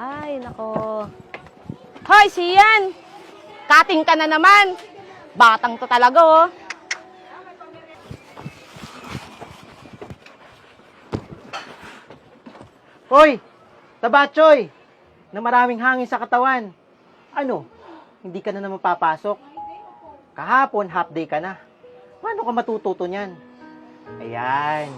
Ay, nako. Hoy, Sian! Kating ka na naman. Batang to talaga, oh. Hoy! Tabachoy! Na maraming hangin sa katawan. Ano? Hindi ka na naman papasok? Kahapon, half day ka na. Paano ka matututo niyan? Ayan.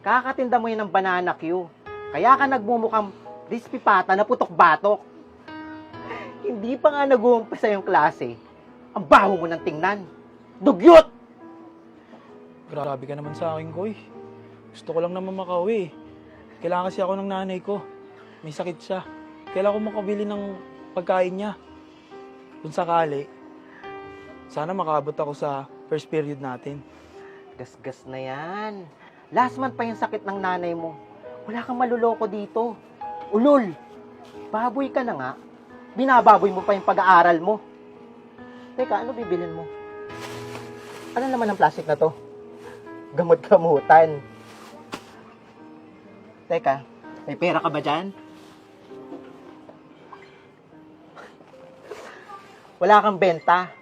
Kakatinda mo yan ng banana Q. Kaya ka nagmumukhang dispipata na putok-batok. Hindi pa nga nag-uumpisa yung klase. Ang baho mo ng tingnan. Dugyot! Grabe ka naman sa akin, Koy. Gusto ko lang naman makauwi. Kailangan kasi ako ng nanay ko. May sakit siya. Kailangan ko makabili ng pagkain niya. Kung sakali, sana makabot ako sa first period natin. Gasgas na yan. Last month pa yung sakit ng nanay mo. Wala kang maluloko dito. Ulol. Baboy ka na nga. Binababoy mo pa yung pag-aaral mo. Teka, ano bibilin mo? Ano naman ang plastic na to? Gamot kamutan. Teka, may pera ka ba dyan? Wala kang benta.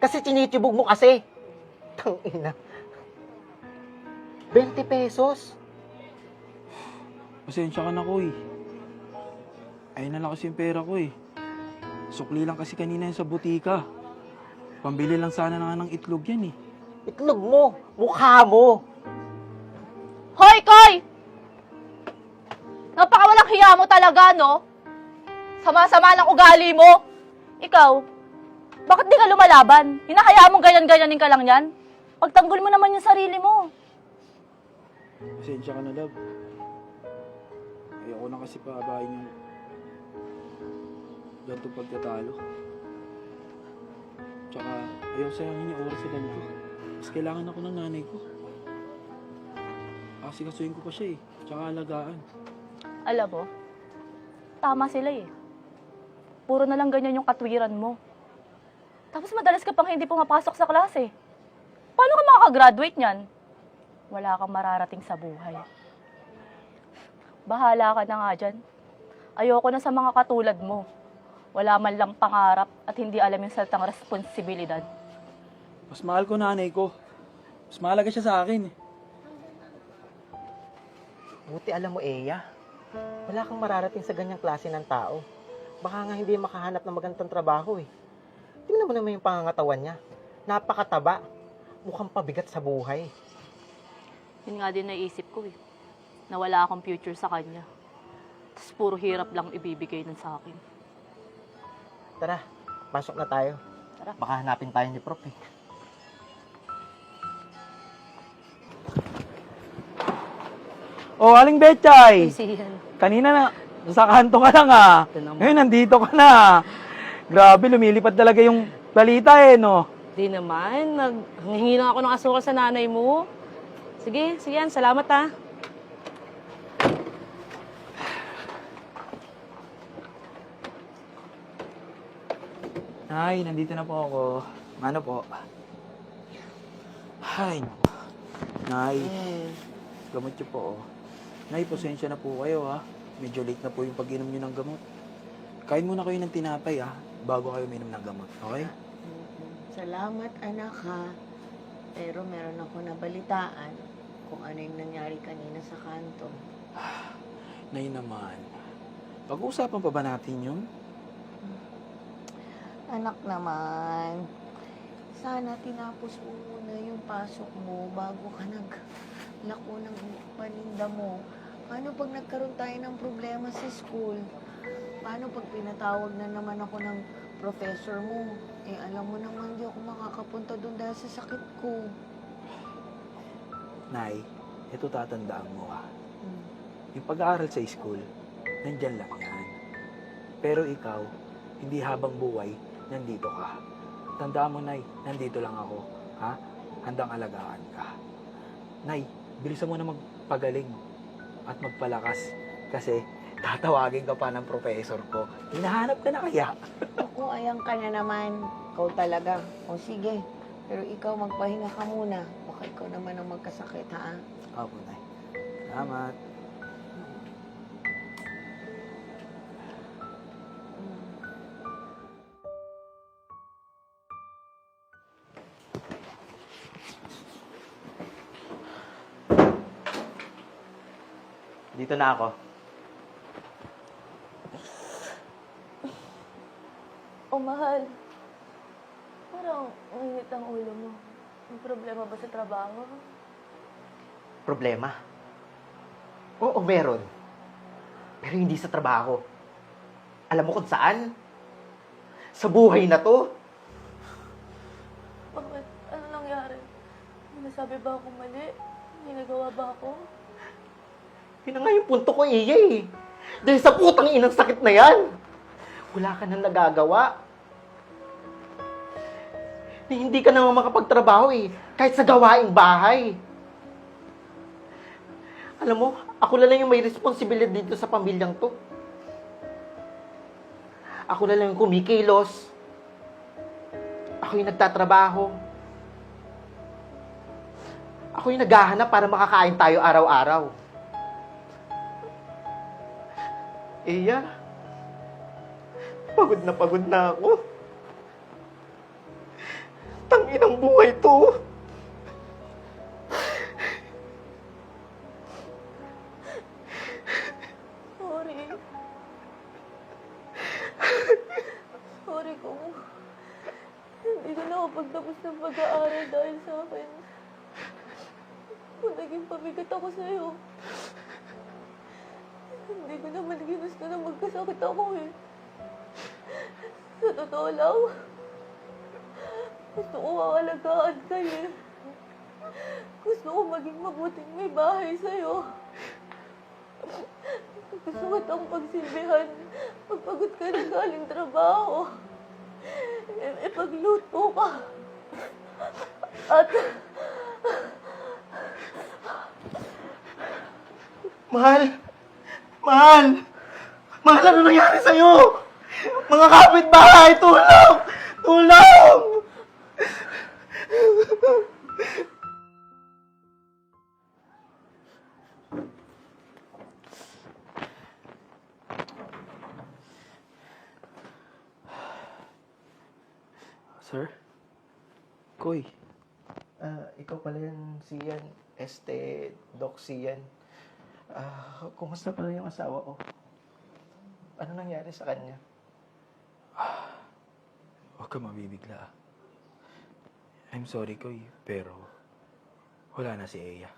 Kasi tinitibog mo kasi. Tangina. 20 pesos? Pasensya ka na, Koy. Ayun na lang kasi yung pera ko eh. Sukli lang kasi kanina sa butika. Pambili lang sana na nga ng itlog yan eh. Itlog mo. Mukha mo. Hoy, Koy! Napakawalang hiya mo talaga, no? Sama-sama ng ugali mo. Ikaw, bakit di ka lumalaban? Hinahayaan mong ganyan-ganyanin ka lang yan? Pagtanggol mo naman yung sarili mo. Pasensya ka na, love. Ayoko na kasi paabahin yung ganitong pagtatalo. Tsaka, ayaw sayangin yung oras sa ganito. Mas kailangan ako ng nanay ko. Kasi kasuhin ko pa siya eh. Tsaka alagaan. Alam mo, tama sila eh. Puro na lang ganyan yung katwiran mo. Tapos madalas ka pang hindi pumapasok sa klase. Paano ka makakagraduate niyan? Wala kang mararating sa buhay. Bahala ka na nga dyan. Ayoko na sa mga katulad mo. Wala man lang pangarap at hindi alam yung saltang responsibilidad. Mas mahal ko nanay ko. Mas mahalaga siya sa akin eh. Buti alam mo, Eya. Wala kang mararating sa ganyang klase ng tao. Baka nga hindi makahanap ng magandang trabaho eh. Tingnan mo naman yung pangangatawan niya. Napakataba. Mukhang pabigat sa buhay. Yun nga din naisip ko eh. Na wala akong future sa kanya. Tapos puro hirap lang ibibigay nun sa akin. Tara, pasok na tayo. Tara. Baka hanapin tayo ni Prof eh. Oh, aling Betchay! Isihan. Kanina na, sa kanto ka lang ah. Ito naman. Ngayon, nandito ka na. Grabe, lumilipad talaga yung balita eh, no? Di naman. Naghingi lang ako ng asukal sa nanay mo. Sige, sige yan. Salamat ah. Ay, nandito na po ako. Ano po? Ay, naku. Nay, gamot niyo po. oh. Nay, pasensya na po kayo ha. Medyo late na po yung pag-inom niyo ng gamot. Kain muna kayo ng tinapay ha, bago kayo minom ng gamot, okay? Salamat anak ha. Pero meron ako nabalitaan kung ano yung nangyari kanina sa kanto. Nay naman, pag-uusapan pa ba natin yun? Anak naman, sana tinapos mo muna yung pasok mo bago ka naglako ng paninda mo. Paano pag nagkaroon tayo ng problema sa school? Paano pag pinatawag na naman ako ng professor mo? Eh, alam mo naman, di ako makakapunta doon dahil sa sakit ko. Nay, ito tatandaan mo ha. Hmm. Yung pag-aaral sa school, nandyan lang yan. Pero ikaw, hindi habang buhay, nandito ka. Tandaan mo, Nay, nandito lang ako. Ha? Handang alagaan ka. Nay, bilisan mo na magpagaling at magpalakas. Kasi tatawagin ka pa ng professor ko. Hinahanap ka na kaya? Ako, ayang ka na naman. Ikaw talaga. O sige. Pero ikaw, magpahinga ka muna. Baka ikaw naman ang magkasakit, ha? Opo, Nay. Salamat. Dito na ako. Oh, mahal. Parang uminit ang ulo mo. May problema ba sa trabaho? Problema? Oo, meron. Pero hindi sa trabaho. Alam mo kung saan? Sa buhay na to. Bakit? Ano nangyari? May nasabi ba ako mali? May nagawa ba ako? Yun na nga yung punto ko, iya eh. Dahil sa putang inang sakit na yan. Wala ka nang nagagawa. Na hindi ka naman makapagtrabaho eh. Kahit sa gawaing bahay. Alam mo, ako na lang yung may responsibilidad dito sa pamilyang to. Ako na lang yung kumikilos. Ako yung nagtatrabaho. Ako yung naghahanap para makakain tayo araw-araw. Iya, pagod na pagod na ako. Tanginang buhay to. Sorry. Sorry kung hindi ko nakapagtapos ng pag-aaral dahil sa akin. Kung naging pabigat ako sa'yo. Hindi ko naman magkasakit ako eh. Sa totoo lang, gusto ko kakalagaan kayo eh. Gusto ko maging mabuting may bahay sa'yo. Gusto ko itong pagsilbihan. Pagpagod ka na galing trabaho. I- ipagluto ka. At Mahal! Mahal! Mahal, ano nangyari sa'yo? Mga kapitbahay, tulong! Tulong! Sir? Koy, Ah, ikaw pala yan, si Yan. Este, Doc si Yan. Ah, kumusta pala yung asawa ko? Ano nangyari sa kanya? huwag ka mabibigla. I'm sorry, Koy, pero wala na si Eya.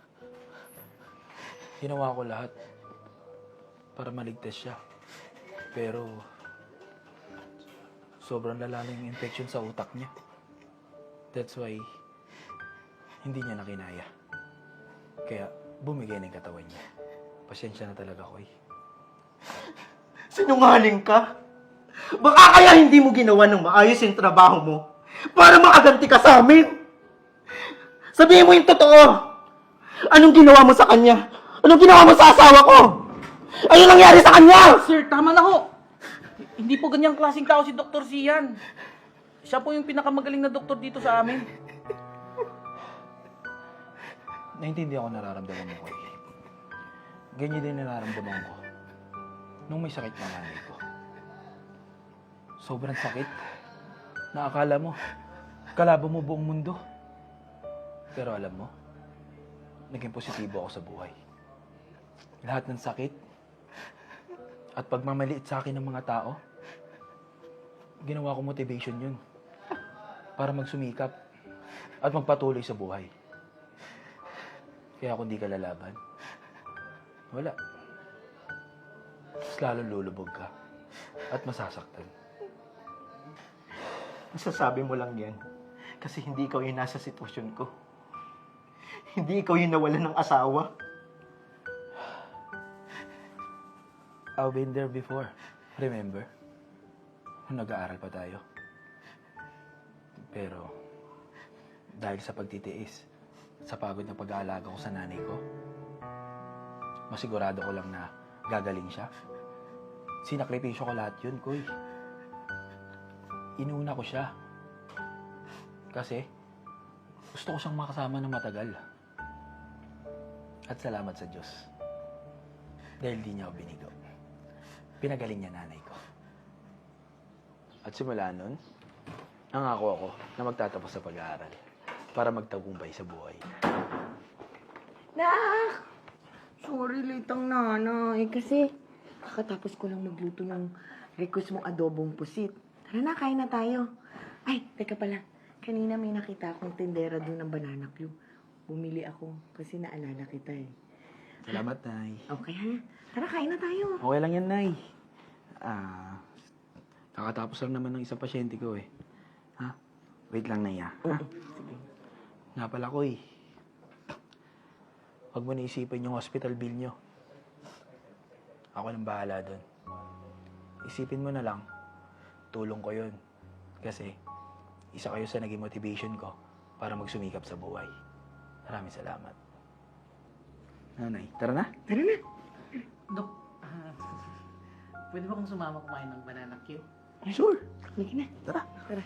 Ginawa ko lahat para maligtas siya. Pero sobrang lala na yung infection sa utak niya. That's why hindi niya nakinaya. Kaya bumigay ng katawan niya. Pasensya na talaga, Koy. Sinungaling ka? Baka kaya hindi mo ginawa ng maayos yung trabaho mo para makaganti ka sa amin. Sabihin mo yung totoo. Anong ginawa mo sa kanya? Anong ginawa mo sa asawa ko? Ano nangyari sa kanya? Sir, tama na ho. Hindi po ganyang klaseng tao si Dr. Sian. Siya po yung pinakamagaling na doktor dito sa amin. Naintindihan ko nararamdaman mo, Koy. Ganyan din nararamdaman ko nung may sakit na nanay ko. Sobrang sakit. Naakala mo, kalabo mo buong mundo. Pero alam mo, naging positibo ako sa buhay. Lahat ng sakit at pagmamaliit sa akin ng mga tao, ginawa ko motivation yun para magsumikap at magpatuloy sa buhay. Kaya kung di ka lalaban, wala. Mas lalo lulubog ka at masasaktan. Masasabi mo lang yan. Kasi hindi ikaw yung nasa sitwasyon ko. Hindi ikaw yung nawalan ng asawa. I've been there before. Remember? Nung nag-aaral pa tayo. Pero, dahil sa pagtitiis, sa pagod na pag-aalaga ko sa nanay ko, masigurado ko lang na gagaling siya. Sinakripisyo ko lahat yun, Kuy. Inuna ko siya. Kasi, gusto ko siyang makasama ng matagal. At salamat sa Diyos. Dahil di niya ako binigo. Pinagaling niya nanay ko. At simula nun, nangako ako na magtatapos sa pag-aaral para magtagumpay sa buhay. Nak! Sorry, litang nanay. Kasi kakatapos ko lang magluto ng request mong adobong pusit. Tara na, kain na tayo. Ay, teka pala. Kanina may nakita akong tindera doon ng banana cube. Bumili ako kasi naalala kita eh. Salamat, Nay. Okay ha? Tara, kain na tayo. Okay lang yan, Nay. Ah, kakatapos lang naman ng isang pasyente ko eh. Ha? Wait lang, Nay, ah. Ha? Sige. Nga pala ko eh. Huwag mo naisipin yung hospital bill nyo. Ako nang bahala doon. Isipin mo na lang, tulong ko yun. Kasi, isa kayo sa naging motivation ko para magsumikap sa buhay. Maraming salamat. Nanay, tara na. Tara na. Dok, ah, pwede ba kong sumama kumain ng banana cue? Sure. Halika na. Tara. Tara.